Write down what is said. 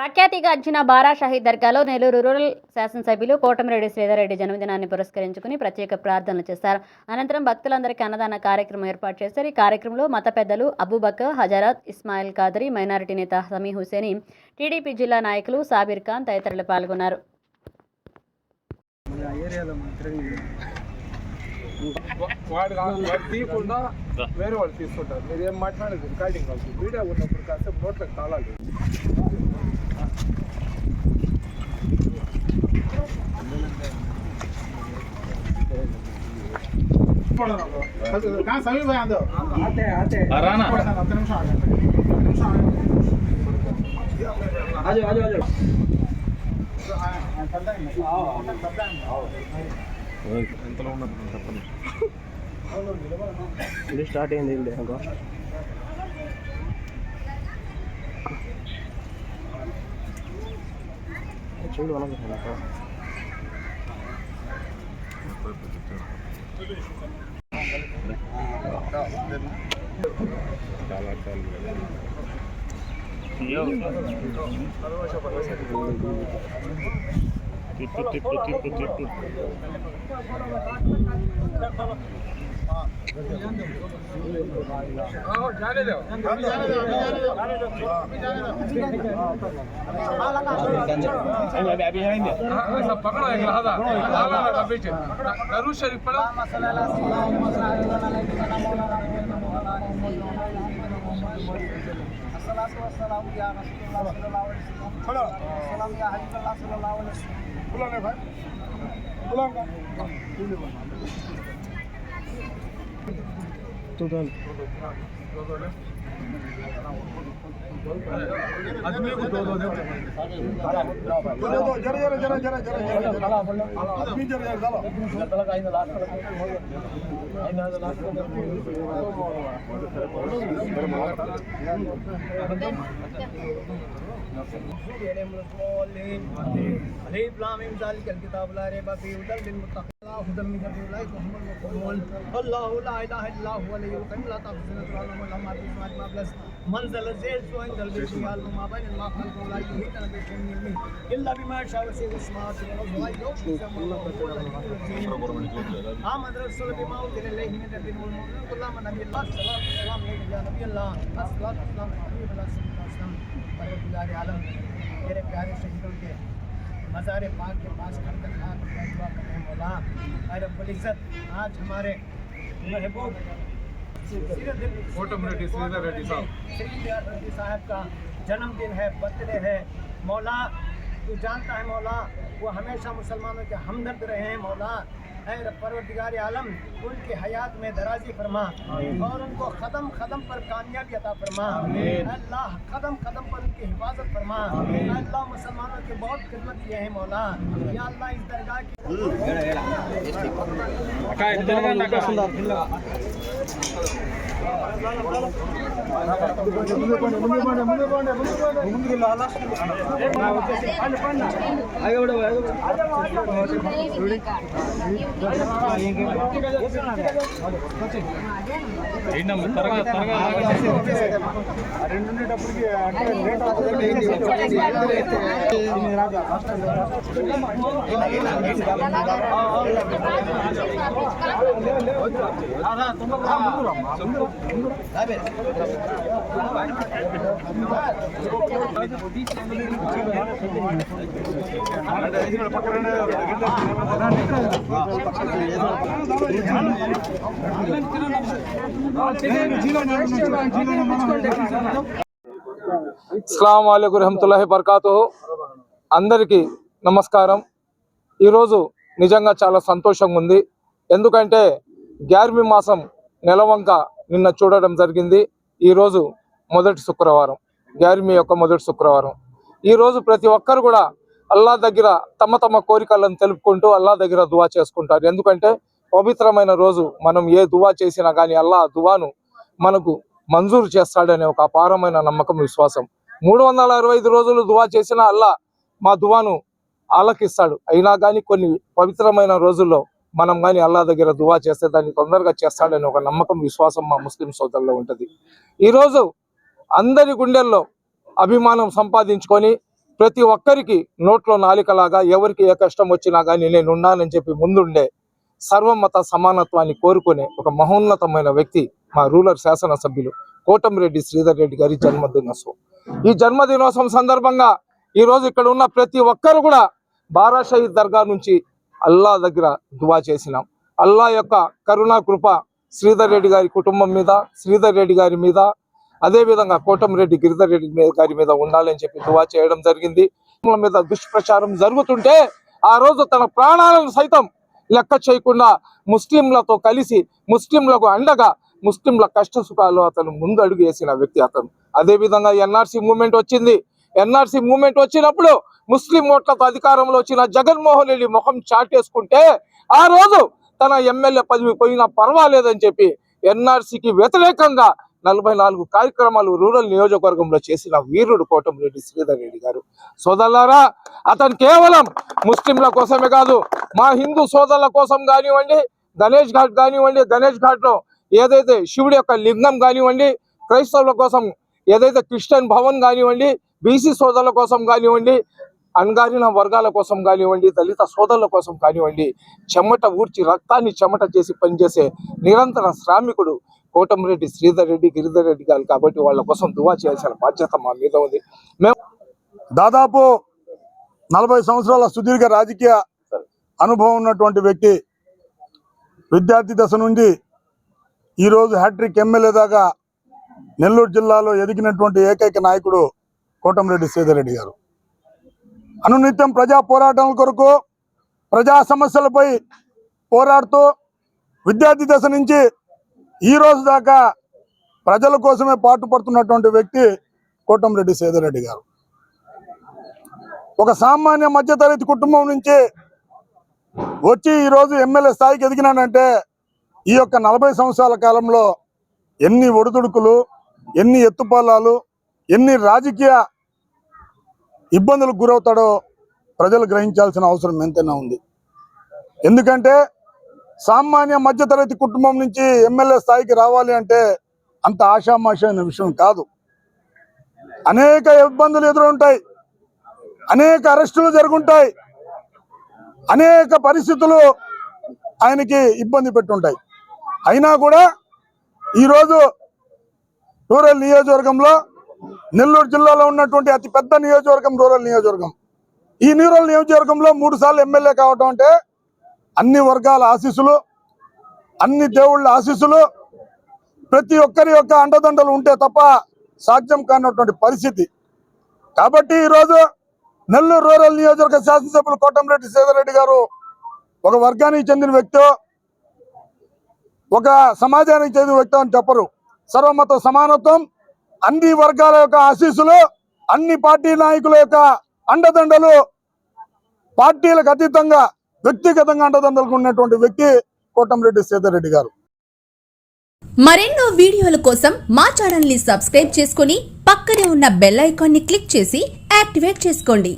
ప్రఖ్యాతిగాంచిన బారా షాహీద్ దర్గాలో నెల్లూరు రూరల్ శాసనసభ్యులు కోటమిరెడ్డి శ్రీధర్రెడ్డి జన్మదినాన్ని పురస్కరించుకుని ప్రత్యేక ప్రార్థనలు చేశారు. అనంతరం భక్తులందరికీ అన్నదాన కార్యక్రమం ఏర్పాటు చేశారు. ఈ కార్యక్రమంలో మత పెద్దలు అబూబక్ హజరత్ ఇస్మాయిల్ ఖాదరి మైనారిటీ నేత సమీ హుసేని టీడీపీ జిల్లా నాయకులు సాబీర్ ఖాన్ తదితరులు పాల్గొన్నారు. వాడు వాడు తీయకుండా వేరే వాళ్ళు తీసుకుంటారు మీరు ఏం మాట్లాడదు రికార్డింగ్ వాళ్ళకి మీడియా ఉన్నప్పుడు కాస్త నోట్లకు తాళాలి సమీప రానా ఒక్క నిమిషం ఆగండి ఒక్క నిమిషం ఆగండి అదే అదే అదే చెప్పండి ఇది స్టార్ట్ అయింది ఇది ఇంకా చూడు అలాగే చాలా చాలా ऐसा पकड़ो एक लहदा लाला लगा पीछे दरूद शरीफ पढ़ो बुलाने भाई बुलाऊंगा आदमी को दो दो दो दो दो जरा जरा जरा जरा খুলানে ভাই খুলান তো দল الکتاب لا ريب فيه هدى للمتقين اللہ هدى من هدى أولئك هم الله لا إله إلا هو الحي القيوم لا تأخذه سنة ولا نوم ما في السماوات وما في عند ذراته يعلم ما بين ما خلق ولا يحيط بشيء من علمه إلا بما يشاء وسيع السماوات والأرض ولا يحيط بما آمن الرسول بما من ربه كل من نبي الله صلى الله عليه وسلم يا نبي الله الصلاة والسلام على نبي الله صلى الله عليه وسلم۔ میرے پیارے شہیدوں کے مزار پاک کے پاس کھڑ کر ہاتھ دعا کرے مولا اے رب العزت آج ہمارے محبوب ریڈی صاحب کا جنم دن ہے برتھ ڈے ہے۔ مولا تو جانتا ہے مولا وہ ہمیشہ مسلمانوں کے ہمدرد رہے ہیں۔ مولا اے پروردگار عالم ان کی حیات میں درازی فرما اور ان کو قدم قدم پر کامیابی عطا فرما اللہ قدم قدم پر ان کی حفاظت فرما اللہ مسلمانوں کے بہت خدمت کیا ہے مولا یا اللہ اس درگاہ کی రెండున్నప్పటికి అంటే రేట్ రాదు అస్సలం అయికు రహమతుల్లాహి బర్కాతు అందరికీ నమస్కారం. ఈరోజు నిజంగా చాలా సంతోషంగా ఉంది ఎందుకంటే గ్యార్మి మాసం నెలవంక నిన్న చూడడం జరిగింది. ఈరోజు మొదటి శుక్రవారం. గ్యార్మి యొక్క మొదటి శుక్రవారం. ఈరోజు ప్రతి ఒక్కరు కూడా అల్లా దగ్గర తమ తమ కోరికలను తెలుపుకుంటూ అల్లా దగ్గర దువా చేసుకుంటారు. ఎందుకంటే పవిత్రమైన రోజు మనం ఏ దువా చేసినా కానీ అల్లా దువాను మనకు మంజూరు చేస్తాడనే ఒక అపారమైన నమ్మకం విశ్వాసం. మూడు వందల అరవై ఐదు రోజులు దువా చేసినా అల్లా మా దువాను ఆలకిస్తాడు. అయినా కానీ కొన్ని పవిత్రమైన రోజుల్లో మనం కానీ అల్లా దగ్గర దువా చేస్తే దాన్ని తొందరగా చేస్తాడని ఒక నమ్మకం విశ్వాసం మా ముస్లిం సోదరులో ఉంటుంది. ఈరోజు అందరి గుండెల్లో అభిమానం సంపాదించుకొని ప్రతి ఒక్కరికి నోట్లో నాలికలాగా ఎవరికి ఏ కష్టం వచ్చినా కానీ నేను ఉన్నానని చెప్పి ముందుండే సర్వమత సమానత్వాన్ని కోరుకునే ఒక మహోన్నతమైన వ్యక్తి మా రూరల్ శాసనసభ్యులు కోటమిరెడ్డి శ్రీధర్ రెడ్డి గారి జన్మదినోత్సవం. ఈ జన్మదినోత్సవం సందర్భంగా ఈ రోజు ఇక్కడ ఉన్న ప్రతి ఒక్కరు కూడా బారా షహీద్ దర్గా నుంచి అల్లా దగ్గర దువా చేసినాం. అల్లా యొక్క కరుణా కృప శ్రీధర్ రెడ్డి గారి కుటుంబం మీద శ్రీధర్ రెడ్డి గారి మీద అదే విధంగా గిరిధర్ రెడ్డి గారి మీద ఉండాలని చెప్పి దువా చేయడం జరిగింది. మీద దుష్ప్రచారం జరుగుతుంటే ఆ రోజు తన ప్రాణాలను సైతం లెక్క చేయకుండా ముస్లింలతో కలిసి ముస్లింలకు అండగా ముస్లింల కష్ట సుఖాలు అతను ముందడుగు వేసిన వ్యక్తి అతను. అదే విధంగా ఎన్ఆర్సీ మూమెంట్ వచ్చింది. ఎన్ఆర్సీ మూమెంట్ వచ్చినప్పుడు ముస్లిం ఓట్లతో అధికారంలో వచ్చిన జగన్మోహన్ రెడ్డి ముఖం చాటేసుకుంటే ఆ రోజు తన ఎమ్మెల్యే పదవి పోయినా పర్వాలేదని చెప్పి ఎన్ఆర్సీకి వ్యతిరేకంగా నలభై నాలుగు కార్యక్రమాలు రూరల్ నియోజకవర్గంలో చేసిన వీరుడు కోటమిరెడ్డి శ్రీధర్ రెడ్డి గారు. సోదరులారా అతను కేవలం ముస్లింల కోసమే కాదు మా హిందూ సోదరుల కోసం కానివ్వండి గణేష్ ఘాట్ కానివ్వండి గణేష్ ఘాట్లో ఏదైతే శివుడి యొక్క లింగం కానివ్వండి క్రైస్తవుల కోసం ఏదైతే క్రిస్టియన్ భవన్ కానివ్వండి బీసీ సోదరుల కోసం కానివ్వండి అణగారిన వర్గాల కోసం కానివ్వండి దళిత సోదరుల కోసం కానివ్వండి చెమట ఊడ్చి రక్తాన్ని చెమట చేసి పనిచేసే నిరంతర శ్రామికుడు కోటమిరెడ్డి శ్రీధర్ రెడ్డి గిరిధర్ రెడ్డి గారు కాబట్టి వాళ్ళ కోసం దువా చేయాల్సిన బాధ్యత మా మీద ఉంది. మేము దాదాపు నలభై సంవత్సరాల సుదీర్ఘ రాజకీయ అనుభవం ఉన్నటువంటి వ్యక్తి. విద్యార్థి దశ నుండి ఈరోజు హ్యాట్రిక్ ఎమ్మెల్యే దాకా నెల్లూరు జిల్లాలో ఎదిగినటువంటి ఏకైక నాయకుడు కోటమిరెడ్డి సీతారెడ్డి గారు. అనునిత్యం ప్రజా పోరాటాల కొరకు ప్రజా సమస్యలపై పోరాడుతూ విద్యార్థి దశ నుంచి ఈ రోజు దాకా ప్రజల కోసమే పాటుపడుతున్నటువంటి వ్యక్తి కోటమిరెడ్డి సీతారెడ్డి గారు. ఒక సామాన్య మధ్యతరగతి కుటుంబం నుంచి వచ్చి ఈరోజు ఎమ్మెల్యే స్థాయికి ఎదిగినానంటే ఈ యొక్క నలభై సంవత్సరాల కాలంలో ఎన్ని ఒడిదుడుకులు ఎన్ని ఎత్తుపల్లాలు ఎన్ని రాజకీయ ఇబ్బందులకు గురవుతాడో ప్రజలు గ్రహించాల్సిన అవసరం ఎంతైనా ఉంది. ఎందుకంటే సామాన్య మధ్యతరగతి కుటుంబం నుంచి ఎమ్మెల్యే స్థాయికి రావాలి అంటే అంత ఆషామాషైన విషయం కాదు. అనేక ఇబ్బందులు ఎదురుంటాయి అనేక అరెస్టులు జరుగుంటాయి. అనేక పరిస్థితులు ఆయనకి ఇబ్బంది పెట్టుంటాయి. అయినా కూడా ఈరోజు రూరల్ నియోజకవర్గంలో నెల్లూరు జిల్లాలో ఉన్నటువంటి అతి పెద్ద నియోజకవర్గం రూరల్ నియోజకవర్గం. ఈ రూరల్ నియోజకవర్గంలో మూడు సార్లు ఎమ్మెల్యే కావటం అంటే అన్ని వర్గాల ఆశీస్సులు అన్ని దేవుళ్ళ ఆశీస్సులు ప్రతి ఒక్కరి యొక్క అండదండలు ఉంటే తప్ప సాధ్యం కానటువంటి పరిస్థితి. కాబట్టి ఈరోజు నెల్లూరు రూరల్ నియోజకవర్గ శాసనసభ్యులు కోటంరెడ్డి సీతారెడ్డి గారు ఒక వర్గానికి చెందిన వ్యక్తి ఒక సమాజానికి చెందిన వ్యక్తి అని చెప్పరు. సర్వమత సమానత్వం అన్ని వర్గాల యొక్క ఆశీస్సులు అన్ని పార్టీ నాయకుల యొక్క అండదండలు పార్టీలకు అతీతంగా వ్యక్తిగతంగా అండదండలకు ఉన్నటువంటి వ్యక్తి కోటంరెడ్డి సీతారెడ్డి గారు. మరెన్నో వీడియోల కోసం మా ఛానల్ని సబ్స్క్రైబ్ చేసుకుని పక్కనే ఉన్న బెల్ ఐకాన్ని క్లిక్ చేసి యాక్టివేట్ చేసుకోండి.